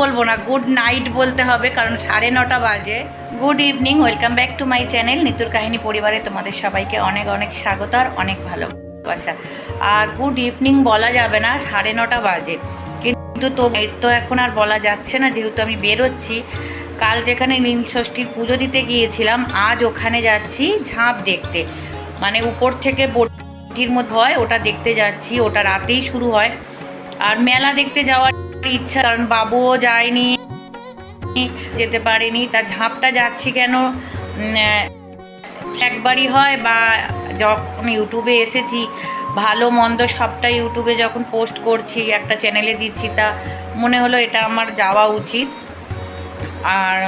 বলব না good night বলতে হবে, কারণ সাড়ে নটা বাজে। Good evening welcome back to my channel নিতুর কাহিনী পরিবারে তোমাদের সবাইকে অনেক অনেক স্বাগত আর অনেক ভালোবাসা। আর গুড ইভিনিং বলা যাবে না, সাড়ে নটা বাজে। কিন্তু তো তো এখন আর বলা যাচ্ছে না, যেহেতু আমি বেরোচ্ছি, কাল যেখানে নীল ষষ্ঠীর পুজো দিতে গিয়েছিলাম, আজ ওখানে যাচ্ছি ঝাঁপ দেখতে। মানে উপর থেকে বটির মধ্যে হয়, ওটা দেখতে যাচ্ছি, ওটা রাতেই শুরু হয়। আর মেলা দেখতে যাওয়ার ইচ্ছা, কারণ বাবুও যায়নি, যেতে পারেনি, তা ঝাঁপটা যাচ্ছি কেন? একবারই হয় বা যখন ইউটিউবে এসেছি, ভালো মন্দ সবটা ইউটিউবে যখন পোস্ট করছি, একটা চ্যানেলে দিচ্ছি, তা মনে হলো এটা আমার যাওয়া উচিত। আর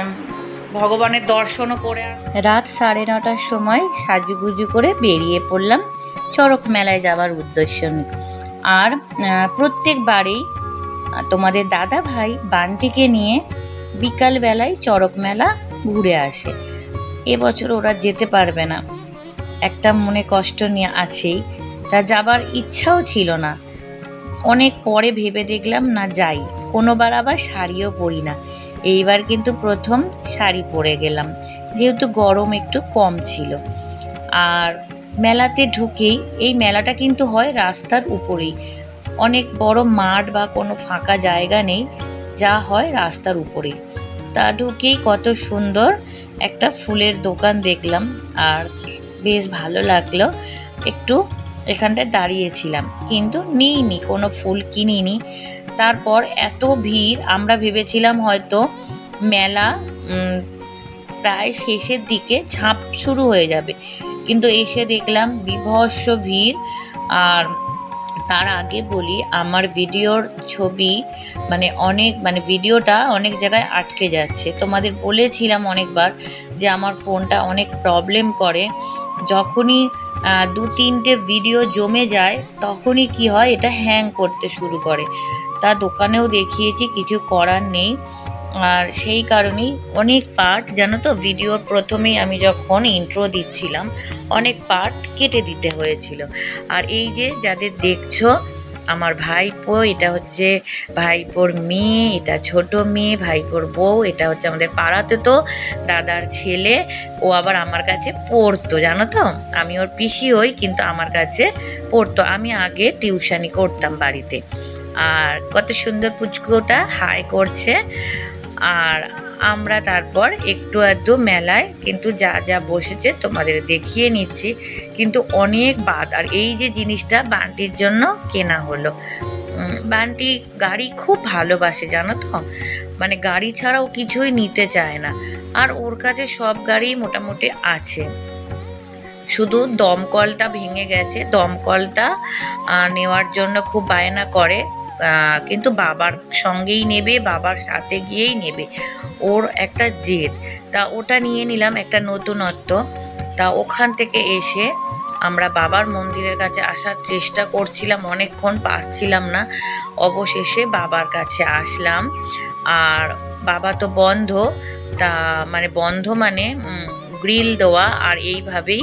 ভগবানের দর্শনও করে রাত সাড়ে নটার সময় সাজুগুজু করে বেরিয়ে পড়লাম চড়ক মেলায় যাওয়ার উদ্দেশ্য নিয়ে। আর প্রত্যেকবারেই তোমাদের দাদা ভাই বানটিকে নিয়ে বিকালবেলায় চড়ক মেলা ঘুরে আসে। এবছর ওরা যেতে পারবে না। একটা মনে কষ্ট নিয়ে আছেই। তা যাবার ইচ্ছাও ছিল না। অনেক পরে ভেবে দেখলাম, না যাই। কোনোবার আবার শাড়িও পরি না। এইবার কিন্তু প্রথম শাড়ি পরে গেলাম। যেহেতু গরম একটু কম ছিল। আর মেলাতে ঢুকেই এই মেলাটা কিন্তু হয় রাস্তার উপরেই। অনেক বড় মাঠ বা কোনো ফাঁকা জায়গা নেই, যা হয় রাস্তার উপরে। তা ঢুকেই কত সুন্দর একটা ফুলের দোকান দেখলাম, আর বেশ ভালো লাগল একটু এখানটায় দাঁড়িয়েছিলাম। কিন্তু নিইনি, কোনো ফুল কিনিনি। তারপর এত ভিড়, আমরা ভেবেছিলাম হয়তো মেলা প্রায় শেষের দিকে ঝাঁপ শুরু হয়ে যাবে। কিন্তু এসে দেখলাম বিভৎস ভিড়, আর তার আগে বলি, আমার ভিডিওর ছবি মানে অনেক মানে ভিডিওটা অনেক জায়গায় আটকে যাচ্ছে। তোমাদের বলেছিলাম অনেকবার যে আমার ফোনটা অনেক প্রবলেম করে। যখনই দু তিনটে ভিডিও জমে যায়, তখনই কি হয়, এটা হ্যাং করতে শুরু করে। তা দোকানেও দেখিয়েছি, কিছু করার নেই। আর সেই কারণেই অনেক পার্ট জানো তো ভিডিওর প্রথমেই আমি যখন ইন্ট্রো দিচ্ছিলাম, অনেক পার্ট কেটে দিতে হয়েছিল। আর এই যে যাদের দেখছ, আমার ভাইপো, এটা হচ্ছে ভাইপোর মেয়ে, এটা ছোট মেয়ে, ভাইপোর বউ, এটা হচ্ছে আমাদের পাড়াতে তো দাদার ছেলে, ও আবার আমার কাছে পড়তো, জানো তো? আমি ওর পিসি হই, কিন্তু আমার কাছে পড়তো। আমি আগে টিউশানি করতাম বাড়িতে। আর কত সুন্দর পুচকুটা হাই করছে। আর আমরা তারপর একটু আধটু মেলায় কিন্তু যা যা বসেছে তোমাদের দেখিয়ে নিচ্ছি। কিন্তু অনেক বাদ। আর এই যে জিনিসটা বান্টির জন্য কেনা হলো। বান্টি গাড়ি খুব ভালোবাসে, জানো তো? মানে গাড়ি ছাড়াও কিছুই নিতে চায় না। আর ওর কাছে সব গাড়ি মোটামুটি আছে। শুধু দমকলটা ভেঙে গেছে। দমকলটা নেওয়ার জন্য খুব বায়না করে। কিন্তু বাবার সঙ্গেই নেবে, বাবার সাথে গিয়েই নেবে। ওর একটা জেদ। তা ওটা নিয়ে নিলাম একটা নতুনত্ব। তা ওখান থেকে এসে আমরা বাবার মন্দিরের কাছে আসার চেষ্টা করছিলাম, অনেকক্ষণ পারছিলাম না। অবশেষে বাবার কাছে আসলাম। আর বাবা তো বন্ধ। তা মানে বন্ধ মানে গ্রিল দেওয়া আর এইভাবেই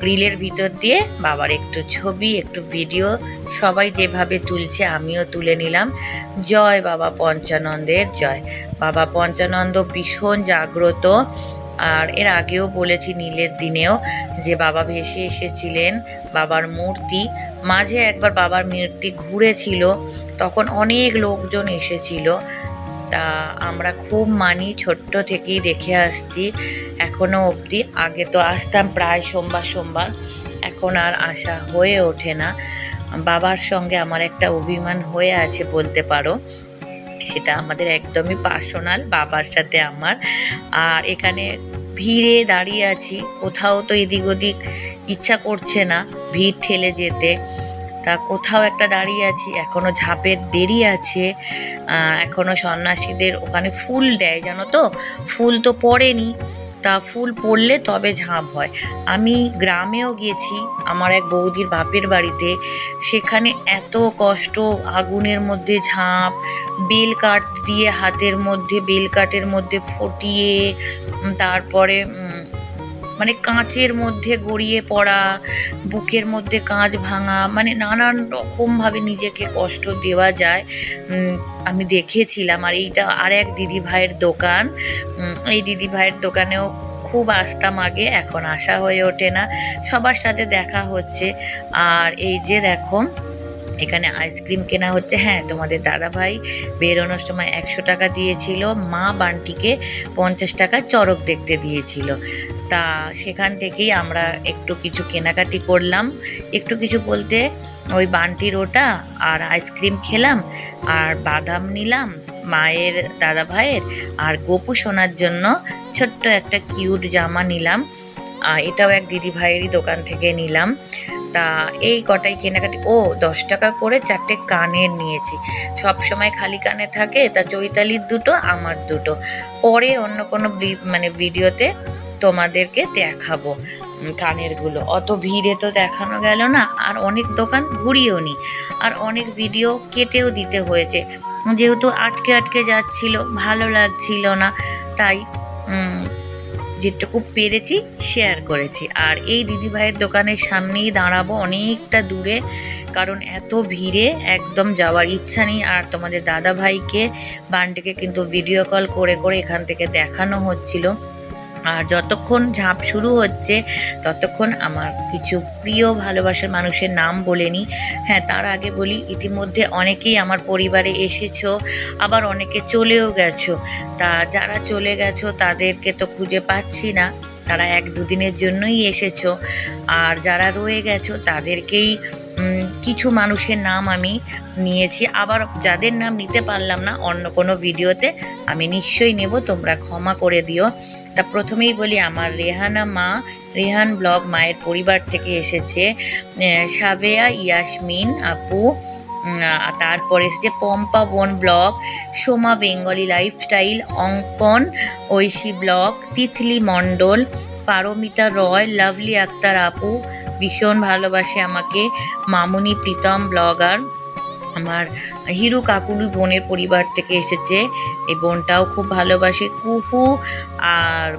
গ্রিলের ভিতর দিয়ে বাবার একটু ছবি, একটু ভিডিও সবাই যেভাবে তুলছে আমিও তুলে নিলাম। জয় বাবা পঞ্চানন্দের, জয়। বাবা পঞ্চানন্দ ভীষণ জাগ্রত। আর এর আগেও বলেছি নীলের দিনেও যে বাবা ভেসে এসেছিলেন, বাবার মূর্তি। মাঝে একবার বাবার মূর্তি ঘুরেছিল, তখন অনেক লোকজন এসেছিল। তা আমরা খুব মানি, ছোট্ট থেকেই দেখে আসছি এখনও অবধি। আগে তো আসতাম প্রায় সোমবার সোমবার, এখন আর আসা হয়ে ওঠে না। বাবার সঙ্গে আমার একটা অভিমান হয়ে আছে বলতে পারো। সেটা আমাদের একদমই পার্সোনাল, বাবার সাথে আমার। আর এখানে ভিড়ে দাঁড়িয়ে আছি, কোথাও তো এদিক ওদিক ইচ্ছা করছে না, ভিড় ঠেলে যেতে। তা কোথাও একটা দাঁড়িয়ে আছি এখনও ঝাঁপের দেরি আছে আহ, এখনও সন্ন্যাসীদের ওখানে ফুল দেয় জানো তো? ফুল তো পড়েনি তা ফুল পড়লে তবে ঝাঁপ হয়। আমি গ্রামেও গেছি আমার এক বৌদির বাপের বাড়িতে সেখানে এত কষ্ট আগুনের মধ্যে ঝাঁপ বেল কাঠ দিয়ে হাতের মধ্যে বেল কাঠের মধ্যে ফটিয়ে তারপরে মানে কাঁচের মধ্যে গড়িয়ে পড়া, বুকের মধ্যে কাঁচ ভাঙা মানে নানান রকমভাবে নিজেকে কষ্ট দেওয়া যায়। আমি দেখেছিলাম আর এইটা আর এক দিদি ভাইয়ের দোকান এই দিদি ভাইয়ের দোকানেও খুব আসতাম আগে এখন আসা হয়ে ওঠে না। সবার সাথে দেখা হচ্ছে। আর এই যে দেখো, এখানে আইসক্রিম কেনা হচ্ছে। হ্যাঁ তোমাদের দাদা ভাই বেরোনোর সময় একশো টাকা দিয়েছিল, মা বান্টিকে পঞ্চাশ টাকা চড়ক দেখতে দিয়েছিল। তা সেখান থেকেই আমরা একটু কিছু কেনাকাটি করলাম। একটু কিছু বলতে ওই বান্টির ওটা আর আইসক্রিম খেলাম আর বাদাম নিলাম মায়ের, দাদা ভাইয়ের আর গোপু সোনার জন্য ছোট্ট একটা কিউট জামা নিলাম। এটাও এক দিদি ভাইয়েরই দোকান থেকে নিলাম। তা এই কটাই কেনাকাটি, ও দশ টাকা করে চারটে কানের নিয়েছি। সব সময় খালি কানে থাকে, তা চৈতালির দুটো, আমার দুটো। পরে অন্য কোনো মানে ভিডিওতে তোমাদেরকে দেখাবো কানেরগুলো। অত ভিড়ে তো দেখানো গেল না, আর অনেক দোকান ঘুরিয়েও নি, আর অনেক ভিডিও কেটেও দিতে হয়েছে। যেহেতু আটকে আটকে যাচ্ছিল, ভালো লাগছিল না, তাই যেটুকু পেরেছি শেয়ার করেছি। আর এই দিদিভাইয়ের দোকানের সামনেই দাঁড়াবো অনেকটা দূরে, কারণ এত ভিড়ে একদম যাওয়ার ইচ্ছা নেই। আর তোমাদের দাদাভাইকে, বান্টিকে কিন্তু ভিডিও কল করে করে এখান থেকে দেখানো হচ্ছিল। আর যতক্ষণ ঝাঁপ শুরু হচ্ছে, ততক্ষণ আমার কিছু প্রিয় ভালোবাসার মানুষের নাম বলে নিই। হ্যাঁ তার আগে বলি, ইতিমধ্যে অনেকেই আমার পরিবারে এসেছ, আবার অনেকে চলেও গেছো। তা যারা চলে গেছো, তাদেরকে তো খুঁজে পাচ্ছি না। তারা এক দুদিনের জন্যই এসেছ। আর যারা রয়ে গেছো, তাদেরকেই কিছু মানুষের নাম আমি নিয়েছি। আবার যাদের নাম নিতে পারলাম না, অন্য কোনো ভিডিওতে আমি নিশ্চয়ই নেব, তোমরা ক্ষমা করে দিও। তা প্রথমেই বলি, আমার রেহানা মা, রেহান ব্লগ মায়ের পরিবার থেকে এসেছে। সাবেয়া, ইয়াসমিন, আপু তারপরে এসেছে পম্পা বোন blog Soma Bengali lifestyle, Ankan Oishi blog Titli Mondal, Paromita Roy, Lovely Akter আপু, ভীষণ ভালোবাসে আমাকে, মামুনি প্রীতম ব্লগার। আমার হিরু কাকুলু বোনের পরিবার থেকে এসেছে, এই বোনটাও খুব ভালোবাসে। কুহু আর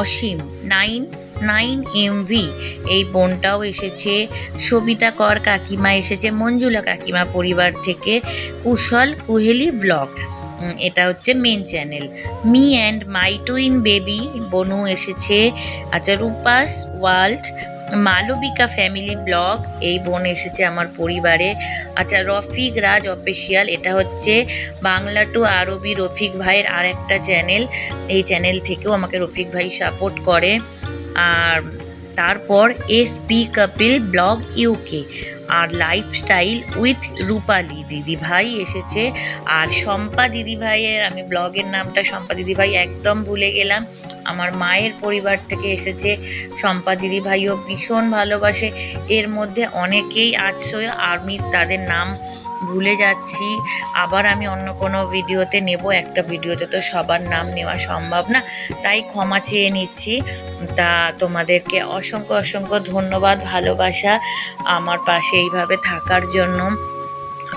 অসীম, নাইন নাইন এমভি এই বোনটাও এসেছে, সবিতা কর কাকিমা এসেছে, মঞ্জুলা কাকিমা পরিবার থেকে কুশল কুহেলি ব্লগ এটা হচ্ছে main channel me and my twin baby বনু এসেছে আচ্ছা Rupa's world Malabika family blog এই বোন এসেছে আমার পরিবারে। আচ্ছা রফিক রাজ অফিসিয়াল এটা হচ্ছে বাংলা টু আরবি রফিক ভাইয়ের আর একটা চ্যানেল এই চ্যানেল থেকেও আমাকে রফিক ভাই সাপোর্ট করে। আর তারপর S P Kapil blog UK R lifestyle with Rupali দিদি ভাই এসেছে। আর শম্পা দিদি ভাইয়ের, আমি ব্লগের নামটা শম্পা দিদি ভাই একদম ভুলে গেলাম। আমার মায়ের পরিবার থেকে এসেছে। শম্পা দিদি ভাইও ভীষণ ভালোবাসে। এর মধ্যে অনেকেই আছে আমি তাদের নাম ভুলে যাচ্ছি। আবার আমি অন্য কোনো ভিডিওতে নেব। একটা ভিডিওতে তো সবার নাম নেওয়া সম্ভব না। তাই ক্ষমা চেয়ে নিচ্ছি। তা তোমাদেরকে অসংখ্য অসংখ্য ধন্যবাদ, ভালোবাসা আমার পাশে এইভাবে থাকার জন্য।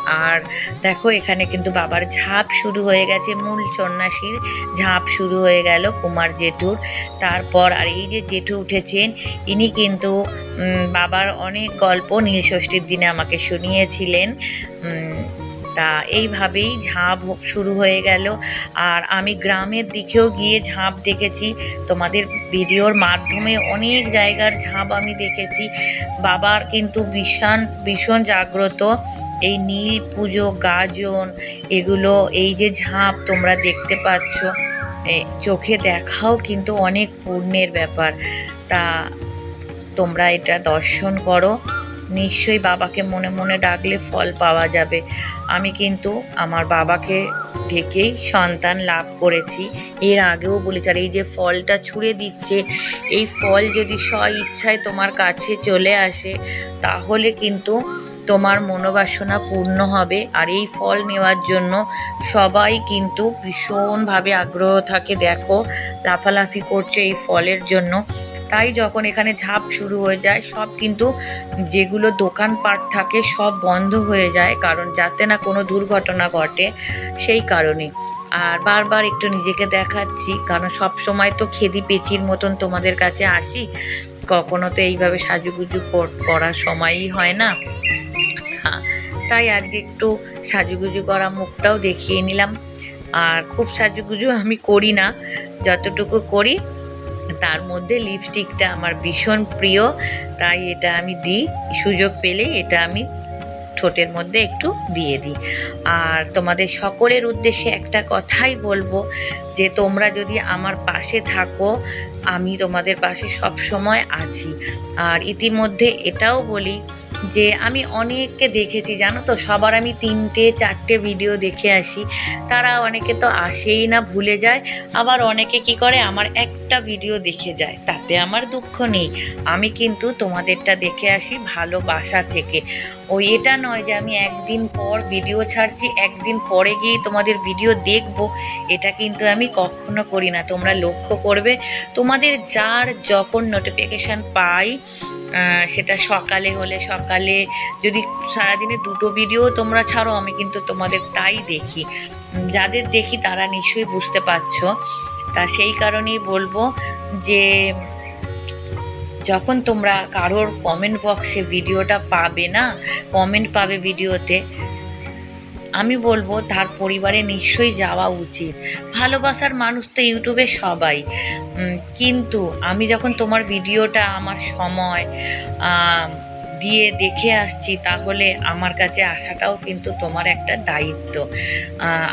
আর দেখো, এখানে কিন্তু বাবার ঝাঁপ শুরু হয়ে গেছে, মূল সন্ন্যাসীর ঝাঁপ শুরু হয়ে গেল কুমার জেঠুর। তারপর, আর এই যে জেঠু উঠেছেন, ইনি কিন্তু বাবার অনেক গল্প নীলষষ্ঠীর দিনে আমাকে শুনিয়েছিলেন। তা এইভাবেই ঝাঁপ শুরু হয়ে গেল। আর আমি গ্রামের দিকেও গিয়ে ঝাঁপ দেখেছি। তোমাদের ভিডিওর মাধ্যমে অনেক জায়গার ঝাঁপ আমি দেখেছি। বাবার কিন্তু ভীষণ ভীষণ জাগ্রত। এই নীল পুজো, গাজন, এগুলো, এই যে ঝাঁপ তোমরা দেখতে পাচ্ছ চোখে দেখাও কিন্তু অনেক পুণ্যের ব্যাপার। তা তোমরা এটা দর্শন করো। নিশ্চয়ই বাবাকে মনে মনে ডাকলে ফল পাওয়া যাবে। আমি কিন্তু আমার বাবাকে ডেকেই সন্তান লাভ করেছি। এর আগেও বলেছি, আর এই যে ফলটা ছুঁড়ে দিচ্ছে, এই ফল যদি স্ব ইচ্ছায় তোমার কাছে চলে আসে, তাহলে কিন্তু তোমার মনোবাসনা পূর্ণ হবে আর এই ফল নেওয়ার জন্য সবাই কিন্তু ভীষণভাবে আগ্রহ থাকে, দেখো, লাফালাফি করছে এই ফলের জন্য। তাই যখন এখানে ঝাঁপ শুরু হয়ে যায়, সব কিন্তু যেগুলো দোকানপাট থাকে সব বন্ধ হয়ে যায়, কারণ যাতে না কোনো দুর্ঘটনা ঘটে সেই কারণে। আর বারবার একটু নিজেকে দেখাচ্ছি, কারণ সব সময় তো খেদি পেচির মতন তোমাদের কাছে আসি। কখনো তো এইভাবে সাজুগুজু কর- করার সময়ই হয় না। হ্যাঁ, তাই আজকে একটু সাজুগুজু করা মুখটাও দেখিয়ে নিলাম। আর খুব সাজুগুজু আমি করি না যতটুকু করি তার মধ্যে লিপস্টিকটা আমার ভীষণ প্রিয় তাই এটা আমি দিই। সুযোগ পেলে এটা আমি ঠোঁটের মধ্যে একটু দিয়ে দিই। আর তোমাদের সকলের উদ্দেশ্যে একটা কথাই বলব যে, তোমরা যদি আমার পাশে থাকো, আমি তোমাদের পাশে সব সময় আছি। আর ইতিমধ্যে এটাও বলি যে আমি অনেককে দেখেছি, জানো তো? সবার আমি তিনটে, চারটে ভিডিও দেখে আসি। তারা অনেকে তো আসেই না, ভুলে যায়। আবার অনেকে কি করে? আমার একটা ভিডিও দেখে যায়। তাতে আমার দুঃখ নেই। আমি কিন্তু তোমাদেরটা দেখে আসি ভালোবাসা থেকে। ওই এটা নয় যে আমি একদিন পর ভিডিও ছাড়ছি, একদিন পরে গিয়ে তোমাদের ভিডিও দেখব। এটা কিন্তু আমি কখনো করি না। তোমরা লক্ষ্য করবে, তোমাদের যার যখন নোটিফিকেশান পাই সেটা সকালে হলে সকালে যদি সারাদিনে দুটো ভিডিও তোমরা ছাড়ো, আমি কিন্তু তোমাদের তাই দেখি। যাদের দেখি তারা নিশ্চয়ই বুঝতে পারছ। তা সেই কারণেই বলব যে, যখন তোমরা কারোর কমেন্ট বক্সে ভিডিওটা পাবে না কমেন্ট পাবে ভিডিওতে আমি বলব তার পরিবারে নিশ্চয়ই যাওয়া উচিত। ভালোবাসার মানুষ তো ইউটিউবে সবাই। কিন্তু আমি যখন তোমার ভিডিওটা আমার সময় দিয়ে দেখে আসছি, তাহলে আমার কাছে আসাটাও কিন্তু তোমার একটা দায়িত্ব।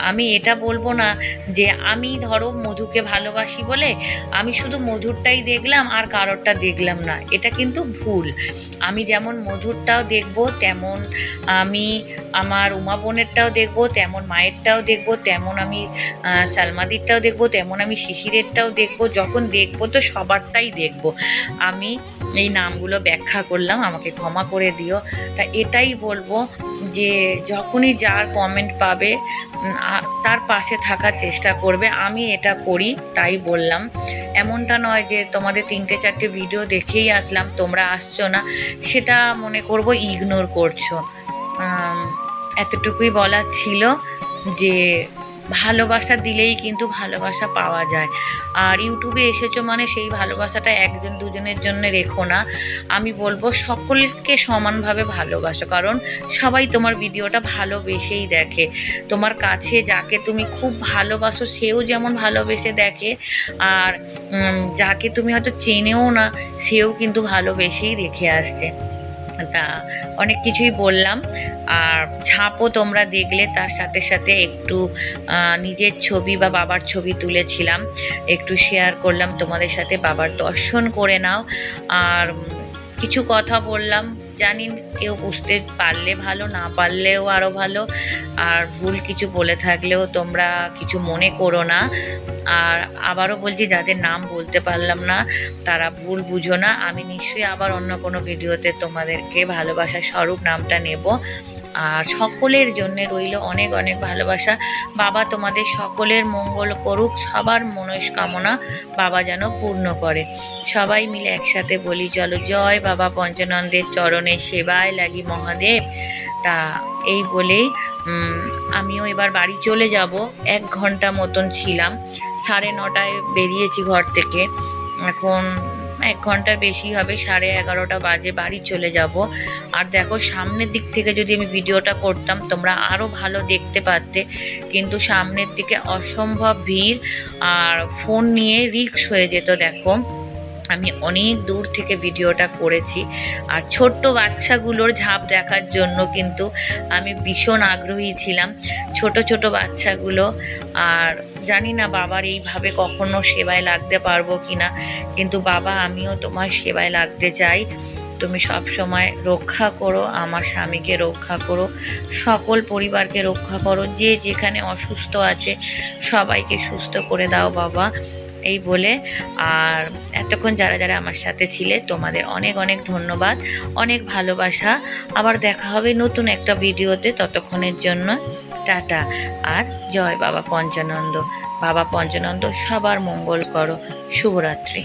আমি এটা বলব না যে আমি ধরো মধুকে ভালোবাসি বলে আমি শুধু মধুরটাই দেখলাম আর কারোরটা দেখলাম না, এটা কিন্তু ভুল। আমি যেমন মধুরটাও দেখব, তেমন আমি আমার উমা বোনেরটাও দেখব, তেমন মায়েরটাও দেখব, তেমন আমি সালমাদিরটাও দেখব, তেমন আমি শিশিরেরটাও দেখব, যখন দেখব তো সবারটাই দেখব। আমি এই নামগুলো ব্যাখ্যা করলাম, আমাকে ক্ষমা করে দিও। তা এটাই বলব যে যখনই যার কমেন্ট পাবে তার পাশে থাকার চেষ্টা করবে। আমি এটা করি, তাই বললাম। এমনটা নয় যে তোমাদের তিনটে চারটে ভিডিও দেখেই আসলাম, তোমরা আসছো না। সেটা মনে করব ইগনোর করছ। এতটুকুই বলার ছিল যে ভালোবাসা দিলেই কিন্তু ভালোবাসা পাওয়া যায়। আর ইউটিউবে এসেছ মানে সেই ভালোবাসাটা একজন দুজনের জন্য রেখো না। আমি বলব সকলকে সমানভাবে ভালোবাসো, কারণ সবাই তোমার ভিডিওটা ভালোবেসেই দেখে। তোমার কাছে যাকে তুমি খুব ভালোবাসো সেও যেমন ভালোবেসে দেখে, আর যাকে তুমি হয়তো চেনেও না সেও কিন্তু ভালোবেসেই রেখে আসছে। তা অনেক কিছুই বললাম। আর ছাপও তোমরা দেখলে, তার সাথে সাথে একটু নিজের ছবি বা বাবার ছবি তুলেছিলাম। একটু শেয়ার করলাম তোমাদের সাথে, বাবার দর্শন করে নাও। আর কিছু কথা বললাম। জানি কেউ বুঝতে পারলে ভালো, না পারলেও আরও ভালো। আর ভুল কিছু বলে থাকলেও তোমরা কিছু মনে করো না। আর আবারও বলছি, যাদের নাম বলতে পারলাম না, তারা ভুল বুঝো না। আমি নিশ্চয়ই আবার অন্য কোনো ভিডিওতে তোমাদেরকে ভালোবাসার স্বরূপ নামটা নেব। আর সকলের জন্য রইল অনেক অনেক ভালোবাসা। বাবা তোমাদের সকলের মঙ্গল করুক, সবার মনস্কামনা বাবা যেন পূর্ণ করে। সবাই মিলে একসাথে বলি, চলো জয় বাবা পঞ্চানন্দের চরণে, সেবায় লাগি মহাদেব। তা এই বলেই আমিও এবার বাড়ি চলে যাব। এক ঘণ্টা মতন ছিলাম। সাড়ে নটায় বেরিয়েছি ঘর থেকে। এখন এক ঘণ্টার বেশি হবে, সাড়ে এগারোটা বাজে, বাড়ি চলে যাব। আর দেখো, সামনের দিক থেকে যদি আমি ভিডিওটা করতাম, তোমরা আরও ভালো দেখতে পারতে। কিন্তু সামনের দিকে অসম্ভব ভিড়, আর ফোন নিয়ে রিক্স হয়ে যেত, দেখো। আমি অনেক দূর থেকে ভিডিওটা করেছি। আর ছোট্ট বাচ্চাগুলোর ঝাঁপ দেখার জন্য কিন্তু আমি ভীষণ আগ্রহী ছিলাম। ছোট ছোট বাচ্চাগুলো আর জানি না বাবার এইভাবে কখনো সেবায় লাগতে পারব কি না কিন্তু বাবা, আমিও তোমার সেবায় লাগতে চাই। তুমি সব সময় রক্ষা করো, আমার স্বামীকে রক্ষা করো, সকল পরিবারকে রক্ষা করো, যে যেখানে অসুস্থ আছে সবাইকে সুস্থ করে দাও বাবা। এই বলে। আর এতক্ষণ যারা যারা আমার সাথে ছিলে, তোমাদের অনেক অনেক ধন্যবাদ, অনেক ভালোবাসা। আবার দেখা হবে নতুন একটা ভিডিওতে ততক্ষণের জন্য। টাটা। আর জয় বাবা পঞ্চানন্দ। বাবা পঞ্চানন্দ সবার মঙ্গল করো। শুভরাত্রি।